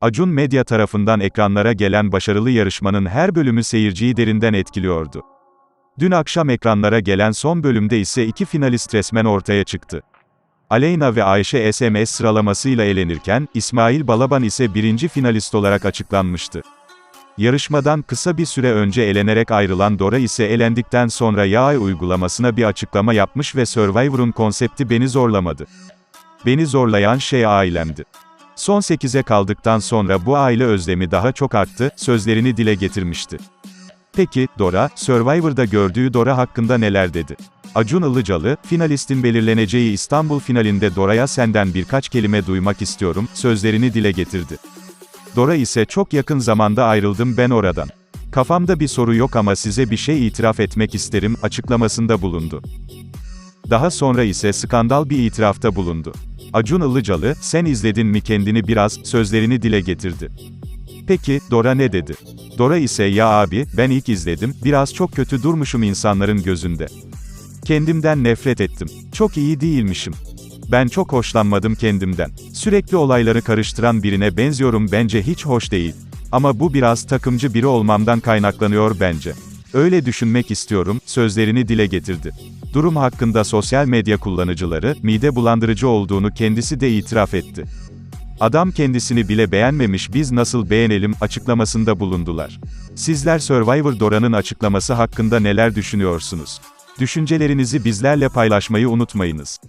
Acun Medya tarafından ekranlara gelen başarılı yarışmanın her bölümü seyirciyi derinden etkiliyordu. Dün akşam ekranlara gelen son bölümde ise iki finalist resmen ortaya çıktı. Aleyna ve Ayşe SMS sıralamasıyla elenirken, İsmail Balaban ise birinci finalist olarak açıklanmıştı. Yarışmadan kısa bir süre önce elenerek ayrılan Dora ise elendikten sonra Yağay uygulamasına bir açıklama yapmış ve Survivor'un konsepti beni zorlamadı. Beni zorlayan şey ailemdi. Son 8'e kaldıktan sonra bu aile özlemi daha çok arttı, sözlerini dile getirmişti. Peki, Dora, Survivor'da gördüğü Dora hakkında neler dedi? Acun Ilıcalı, finalistin belirleneceği İstanbul finalinde Dora'ya senden birkaç kelime duymak istiyorum, sözlerini dile getirdi. Dora ise çok yakın zamanda ayrıldım ben oradan. Kafamda bir soru yok ama size bir şey itiraf etmek isterim, açıklamasında bulundu. Daha sonra ise skandal bir itirafta bulundu. Acun Ilıcalı, sen izledin mi kendini biraz, sözlerini dile getirdi. Peki, Dora ne dedi? Dora ise ya abi, ben ilk izledim, biraz çok kötü durmuşum insanların gözünde. Kendimden nefret ettim. Çok iyi değilmişim. Ben çok hoşlanmadım kendimden. Sürekli olayları karıştıran birine benziyorum bence hiç hoş değil. Ama bu biraz takımcı biri olmamdan kaynaklanıyor bence. Öyle düşünmek istiyorum, sözlerini dile getirdi. Durum hakkında sosyal medya kullanıcıları, mide bulandırıcı olduğunu kendisi de itiraf etti. Adam kendisini bile beğenmemiş biz nasıl beğenelim açıklamasında bulundular. Sizler Survivor Dora'nın açıklaması hakkında neler düşünüyorsunuz? Düşüncelerinizi bizlerle paylaşmayı unutmayınız.